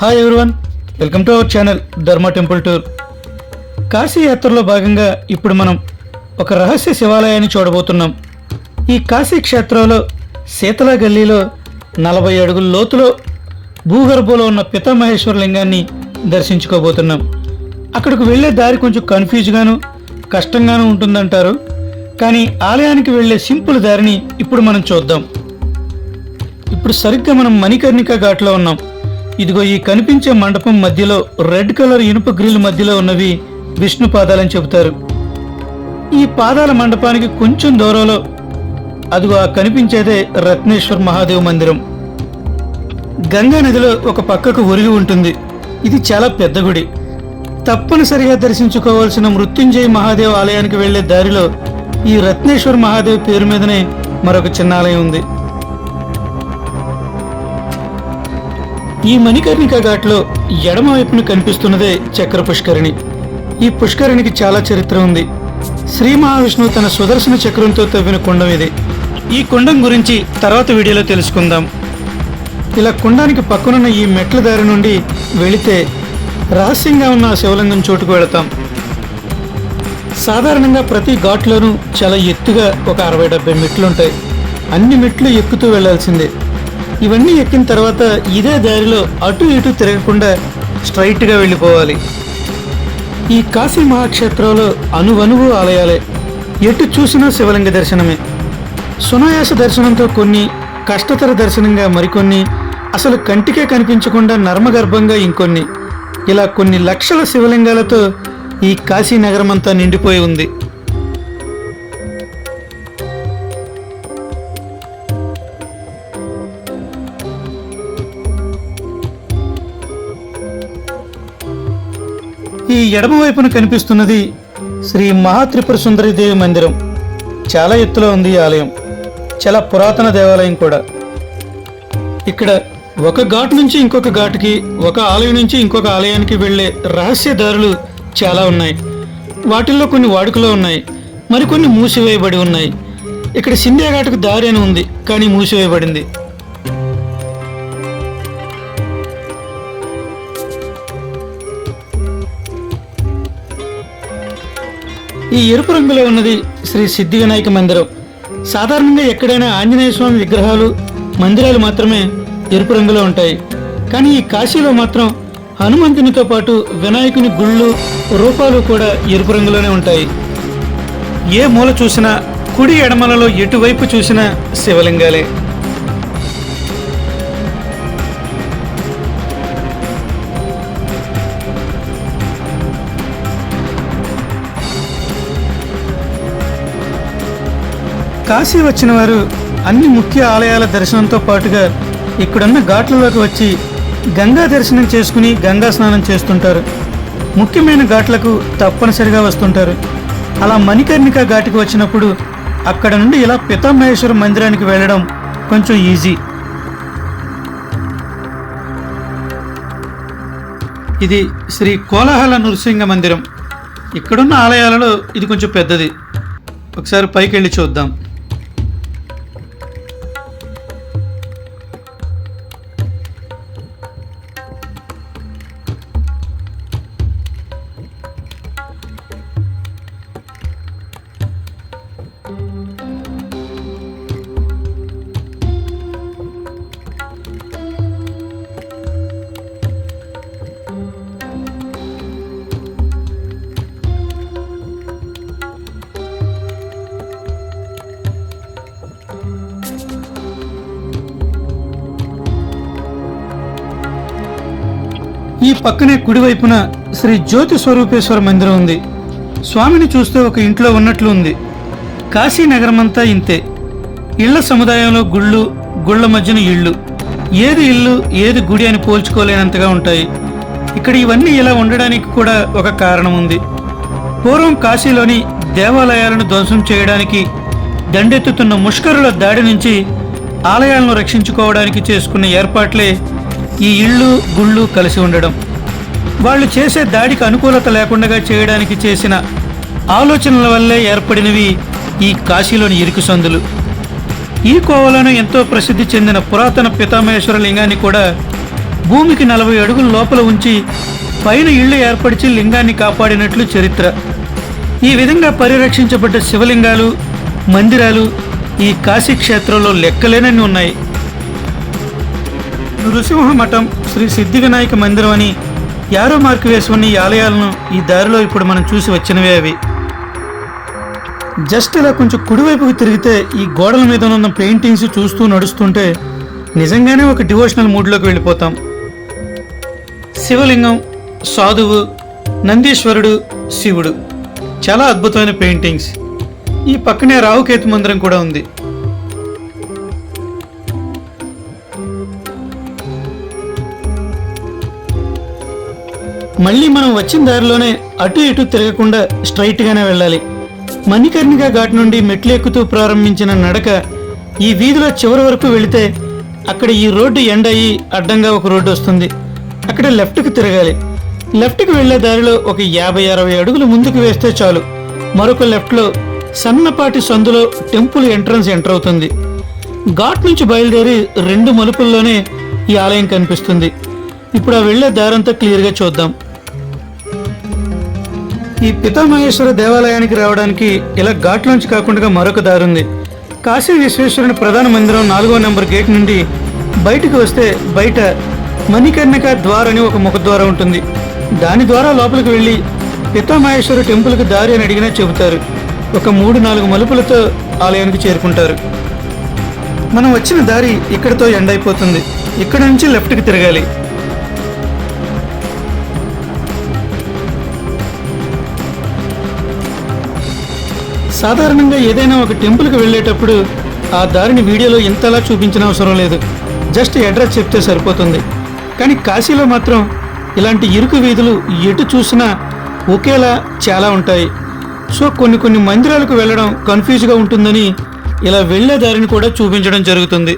Hi everyone welcome to our channel Dharma temple tour Kashi యాత్రలో భాగంగా ఇప్పుడు మనం ఒక రహస్య శివాలయాన్ని చూడబోతున్నాం. ఈ కాశీ క్షేత్రంలో శీతల గల్లీలో నలభై అడుగుల లోతులో భూగర్భంలో ఉన్న పితామహేశ్వర లింగాన్ని దర్శించుకోబోతున్నాం. అక్కడికి వెళ్ళే దారి కొంచెం కన్ఫ్యూజ్గాను కష్టంగాను ఉంటుందంటారు. కానీ ఆలయానికి వెళ్ళే సింపుల్ దారిని ఇప్పుడు మనం చూద్దాం. ఇప్పుడు సరిగ్గా మనం మణికర్ణిక ఘాట్లో ఉన్నాం. ఇదిగో ఈ కనిపించే మండపం మధ్యలో రెడ్ కలర్ ఇనుప గ్రిల్ మధ్యలో ఉన్నవి విష్ణు పాదాలని చెబుతారు. ఈ పాదాల మండపానికి కొంచెం దూరంలో అదిగో ఆ కనిపించేదే రత్నేశ్వర్ మహాదేవ్ మందిరం. గంగా నదిలో ఒక పక్కకు ఒరిగి ఉంటుంది. ఇది చాలా పెద్ద గుడి. తప్పనిసరిగా దర్శించుకోవాల్సిన మృత్యుంజయ మహాదేవ్ ఆలయానికి వెళ్ళే దారిలో ఈ రత్నేశ్వర్ మహాదేవ్ పేరు మీదనే మరొక చిన్న ఆలయం ఉంది. ఈ మణికర్ణిక ఘాట్లో ఎడమవైపున కనిపిస్తున్నదే చక్ర పుష్కరిణి ఈ పుష్కరిణికి చాలా చరిత్ర ఉంది. శ్రీ మహావిష్ణువు తన సుదర్శన చక్రంతో తవ్విన కుండం ఇది. ఈ కుండం గురించి తర్వాత వీడియోలో తెలుసుకుందాం. ఇలా కుండానికి పక్కనున్న ఈ మెట్ల దారి నుండి వెళితే రహస్యంగా ఉన్న శివలింగం చోటుకు వెళతాం. సాధారణంగా ప్రతి ఘాట్లోనూ చాలా ఎత్తుగా ఒక అరవై డెబ్బై మెట్లు ఉంటాయి అన్ని మెట్లు ఎక్కుతూ వెళ్ళాల్సిందే. ఇవన్నీ ఎక్కిన తర్వాత ఇదే దారిలో అటు ఇటు తిరగకుండా స్ట్రైట్గా వెళ్ళిపోవాలి. ఈ కాశీ మహాక్షేత్రంలో అనువనువు ఆలయాలే. ఎటు చూసినా శివలింగ దర్శనమే. సునాయాస దర్శనంతో కొన్ని కష్టతర దర్శనంగా మరికొన్ని అసలు కంటికే కనిపించకుండా నర్మగర్భంగా ఇంకొన్ని. ఇలా కొన్ని లక్షల శివలింగాలతో ఈ కాశీ నగరమంతా నిండిపోయి ఉంది. ఈ ఎడమ వైపున కనిపిస్తున్నది శ్రీ మహాత్రిపుర సుందరీదేవి మందిరం. చాలా ఎత్తులో ఉంది ఈ ఆలయం. చాలా పురాతన దేవాలయం కూడా. ఇక్కడ ఒక ఘాట్ నుంచి ఇంకొక ఘాటుకి ఒక ఆలయం నుంచి ఇంకొక ఆలయానికి వెళ్ళే రహస్య దారులు చాలా ఉన్నాయి. వాటిల్లో కొన్ని వాడుకలో ఉన్నాయి. మరికొన్ని మూసివేయబడి ఉన్నాయి. ఇక్కడ సింధ్యా ఘాటుకు దారి అని ఉంది కానీ మూసివేయబడింది. ఈ ఎరుపు రంగులో ఉన్నది శ్రీ సిద్ధి వినాయక మందిరం. సాధారణంగా ఎక్కడైనా ఆంజనేయ స్వామి విగ్రహాలు మందిరాలు మాత్రమే ఎరుపు రంగులో ఉంటాయి. కానీ ఈ కాశీలో మాత్రం హనుమంతునితో పాటు వినాయకుని గుళ్ళు రూపాలు కూడా ఎరుపు రంగులోనే ఉంటాయి. ఏ మూల చూసినా కుడి ఎడమలలో ఎటువైపు చూసినా శివలింగాలే. కాశీ వచ్చిన వారు అన్ని ముఖ్య ఆలయాల దర్శనంతో పాటుగా ఇక్కడున్న ఘాట్లలోకి వచ్చి గంగా దర్శనం చేసుకుని గంగా స్నానం చేస్తుంటారు. ముఖ్యమైన ఘాట్లకు తప్పనిసరిగా వస్తుంటారు. అలా మణికర్ణిక ఘాటికి వచ్చినప్పుడు అక్కడ నుండి ఇలా పితామహేశ్వర మందిరానికి వెళ్ళడం కొంచెం ఈజీ. ఇది శ్రీ కోలాహల నృసింహ మందిరం. ఇక్కడున్న ఆలయాలలో ఇది కొంచెం పెద్దది. ఒకసారి పైకి వెళ్ళి చూద్దాం. పక్కనే కుడివైపున శ్రీ జ్యోతి స్వరూపేశ్వర మందిరం ఉంది. స్వామిని చూస్తే ఒక ఇంట్లో ఉన్నట్లు ఉంది. కాశీ నగరమంతా ఇంతే. ఇళ్ళ సముదాయంలో గుళ్ళు గుళ్ళ మధ్యన ఇళ్ళు. ఏది ఇల్లు ఏది గుడి అని పోల్చుకోలేనంతగా ఉంటాయి. ఇక్కడ ఇవన్నీ ఇలా ఉండడానికి కూడా ఒక కారణం ఉంది పూర్వం కాశీలోని దేవాలయాలను ధ్వంసం చేయడానికి దండెత్తుతున్న ముష్కరుల దాడి నుంచి ఆలయాలను రక్షించుకోవడానికి చేసుకున్న ఏర్పాట్లే ఈ ఇళ్ళు గుళ్ళు కలిసి ఉండడం. వాళ్ళు చేసే దాడికి అనుకూలత లేకుండా చేయడానికి చేసిన ఆలోచనల వల్లే ఏర్పడినవి ఈ కాశీలోని ఇరుకు సందులు. ఈ కోవలోనే ఎంతో ప్రసిద్ధి చెందిన పురాతన పితామహేశ్వర లింగాన్ని కూడా భూమికి నలభై అడుగుల లోపల ఉంచి పైన ఇళ్ళు ఏర్పరిచి లింగాన్ని కాపాడినట్లు చరిత్ర. ఈ విధంగా పరిరక్షించబడ్డ శివలింగాలు మందిరాలు ఈ కాశీ క్షేత్రంలో లెక్కలేనన్ని ఉన్నాయి. నృసింహ మఠం శ్రీ సిద్ధివినాయక మందిరం అని యారో మార్క్ వేసి ఉన్న ఈ ఆలయాలను ఈ దారిలో ఇప్పుడు మనం చూసి వచ్చినవే అవి. జస్ట్ ఇలా కొంచెం కుడివైపుకి తిరిగితే ఈ గోడల మీద ఉన్న పెయింటింగ్స్ చూస్తూ నడుస్తుంటే నిజంగానే ఒక డివోషనల్ మూడ్లోకి వెళ్ళిపోతాం. శివలింగం సాధువు నందీశ్వరుడు శివుడు. చాలా అద్భుతమైన పెయింటింగ్స్. ఈ పక్కనే రావుకేతు మందిరం కూడా ఉంది. మళ్ళీ మనం వచ్చిన దారిలోనే అటు ఇటు తిరగకుండా స్ట్రైట్గానే వెళ్ళాలి. మణికర్ణిక ఘాట్ నుండి మెట్లు ఎక్కుతూ ప్రారంభించిన నడక ఈ వీధిలో చివరి వరకు వెళితే అక్కడ ఈ రోడ్డు ఎండ్ అయ్యి అడ్డంగా ఒక రోడ్డు వస్తుంది. అక్కడ లెఫ్ట్కి తిరగాలి. లెఫ్ట్కి వెళ్ళే దారిలో ఒక యాభై అరవై అడుగులు ముందుకు వేస్తే చాలు. మరొక లెఫ్ట్లో సన్నపాటి సందులో టెంపుల్ ఎంట్రన్స్ ఎంటర్ అవుతుంది. ఘాట్ నుంచి బయలుదేరి రెండు మలుపుల్లోనే ఈ ఆలయం కనిపిస్తుంది. ఇప్పుడు ఆ వెళ్ళే దారంతా క్లియర్గా చూద్దాం. ఈ పితామహేశ్వర దేవాలయానికి రావడానికి ఇలా ఘాట్లోంచి కాకుండా మరొక దారి ఉంది. కాశీ విశ్వేశ్వరుని ప్రధాన మందిరం నాలుగో నెంబర్ గేట్ నుండి బయటకు వస్తే బయట మణికర్ణిక ద్వార్ అని ఒక ముఖద్వారం ఉంటుంది. దాని ద్వారా లోపలికి వెళ్ళి పితామహేశ్వర టెంపుల్కి దారి అని అడిగినా చెబుతారు. ఒక మూడు నాలుగు మలుపులతో ఆలయానికి చేరుకుంటారు. మనం వచ్చిన దారి ఇక్కడితో ఎండ్ అయిపోతుంది. ఇక్కడ నుంచి లెఫ్ట్కి తిరగాలి. సాధారణంగా ఏదైనా ఒక టెంపుల్కి వెళ్ళేటప్పుడు ఆ దారిని వీడియోలో ఇంతలా చూపించిన అవసరం లేదు. జస్ట్ అడ్రస్ చెప్తే సరిపోతుంది. కానీ కాశీలో మాత్రం ఇలాంటి ఇరుకు వీధులు ఎటు చూసినా ఒకేలా చాలా ఉంటాయి. సో కొన్ని కొన్ని మందిరాలకు వెళ్ళడం కన్ఫ్యూజ్గా ఉంటుందని ఇలా వెళ్ళే దారిని కూడా చూపించడం జరుగుతుంది.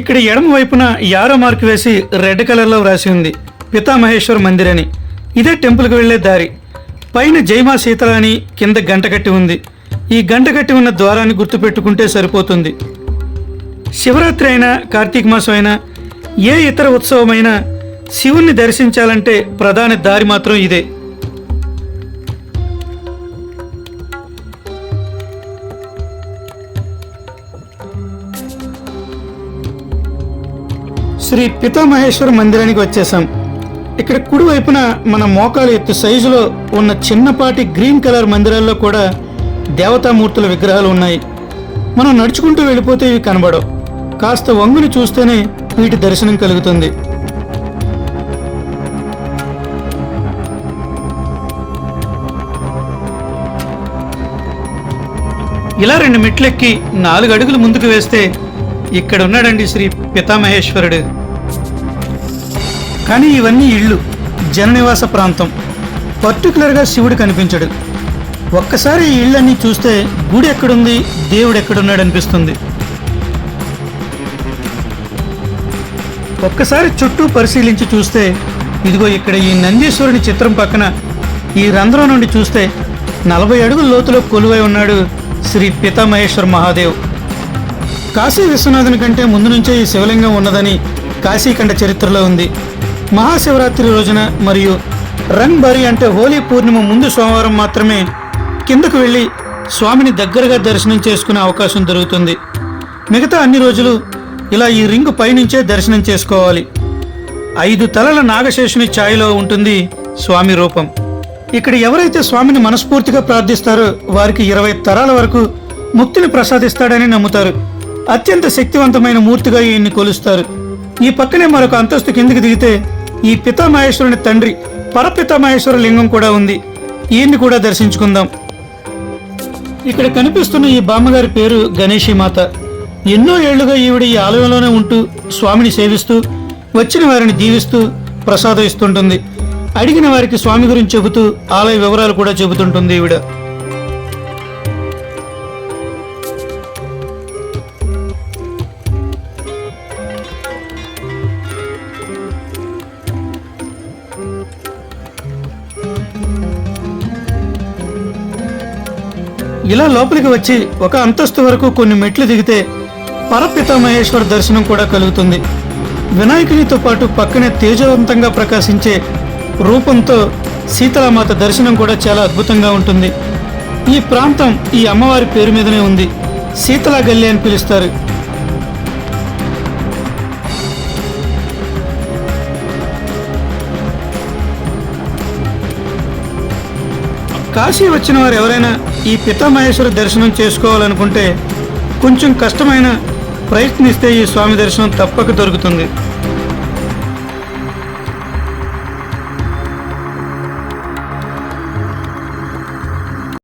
ఇక్కడ ఎడమ వైపున యారో మార్క్ వేసి రెడ్ కలర్లో వ్రాసి ఉంది పితామహేశ్వర్ మందిర్ అని ఇదే టెంపుల్కి వెళ్ళే దారి. పైన జైమా సీతల అని కింద గంట కట్టి ఉంది. ఈ గంట కట్టి ఉన్న ద్వారాన్ని గుర్తుపెట్టుకుంటే సరిపోతుంది. శివరాత్రి అయినా కార్తీక మాసం అయినా ఏ ఇతర ఉత్సవమైనా శివుణ్ణి దర్శించాలంటే ప్రధాన దారి మాత్రం ఇదే. శ్రీ పితామహేశ్వర మందిరానికి వచ్చేసాం ఇక్కడ కుడివైపున మన మోకాలు ఎత్తు సైజులో ఉన్న చిన్నపాటి గ్రీన్ కలర్ మందిరాల్లో కూడా దేవతామూర్తుల విగ్రహాలు ఉన్నాయి. మనం నడుచుకుంటూ వెళ్ళిపోతే ఇవి కనబడవు. కాస్త వంగుని చూస్తేనే వీటి దర్శనం కలుగుతుంది. ఇలా రెండు మెట్లెక్కి నాలుగు అడుగులు ముందుకు వేస్తే ఇక్కడ ఉన్నాడండి శ్రీ పితామహేశ్వరుడు. కానీ ఇవన్నీ ఇళ్ళు జననివాస ప్రాంతం. పర్టికులర్గా శివుడు కనిపించడు. ఒక్కసారి ఈ ఇళ్ళన్నీ చూస్తే గుడి ఎక్కడుంది దేవుడు ఎక్కడున్నాడు అనిపిస్తుంది. ఒక్కసారి చుట్టూ పరిశీలించి చూస్తే ఇదిగో ఇక్కడ ఈ నందీశ్వరుని చిత్రం పక్కన ఈ రంధ్రం నుండి చూస్తే నలభై అడుగుల లోతులో కొలువై ఉన్నాడు శ్రీ పితామహేశ్వర మహాదేవ్. కాశీ విశ్వనాథుని కంటే ముందు నుంచే ఈ శివలింగం ఉన్నదని కాశీఖండ చరిత్రలో ఉంది. మహాశివరాత్రి రోజున మరియు రంగ్ బరి అంటే హోలీ పూర్ణిమ ముందు సోమవారం మాత్రమే కిందకు వెళ్ళి స్వామిని దగ్గరగా దర్శనం చేసుకునే అవకాశం దొరుకుతుంది. మిగతా అన్ని రోజులు ఇలా ఈ రింగు పైనుంచే దర్శనం చేసుకోవాలి. ఐదు తలల నాగశేషుని ఛాయలో ఉంటుంది స్వామి రూపం. ఇక్కడ ఎవరైతే స్వామిని మనస్ఫూర్తిగా ప్రార్థిస్తారో వారికి ఇరవై తరాల వరకు ముక్తిని ప్రసాదిస్తాడని నమ్ముతారు. అత్యంత శక్తివంతమైన మూర్తిగా ఈయన్ని కొలుస్తారు. ఈ పక్కనే మరొక అంతస్తు కిందికి దిగితే ఈ పితామహేశ్వరుని తండ్రి పరపితామహేశ్వర లింగం కూడా ఉంది. ఈయన్ని కూడా దర్శించుకుందాం. ఇక్కడ కనిపిస్తున్న ఈ బామ్మగారి పేరు గణేషి మాత ఎన్నో ఏళ్ళుగా ఈవిడ ఈ ఆలయంలోనే ఉంటూ స్వామిని సేవిస్తూ వచ్చిన వారిని దీవిస్తూ ప్రసాదం ఇస్తుంటుంది. అడిగిన వారికి స్వామి గురించి చెబుతూ ఆలయ వివరాలు కూడా చెబుతుంటుంది ఈవిడ. ఇలా లోపలికి వచ్చి ఒక అంతస్తు వరకు కొన్ని మెట్లు దిగితే పరపితామహేశ్వర దర్శనం కూడా కలుగుతుంది. వినాయకునితో పాటు పక్కనే తేజవంతంగా ప్రకాశించే రూపంతో సీతలామాత దర్శనం కూడా చాలా అద్భుతంగా ఉంటుంది. ఈ ప్రాంతం ఈ అమ్మవారి పేరు మీదనే ఉంది. శీతలా గల్లి అని పిలుస్తారు. కాశీ వచ్చిన వారు ఎవరైనా ఈ పితామహేశ్వర దర్శనం చేసుకోవాలనుకుంటే కొంచెం కష్టమైన ప్రయత్నిస్తే ఈ స్వామి దర్శనం తప్పక దొరుకుతుంది.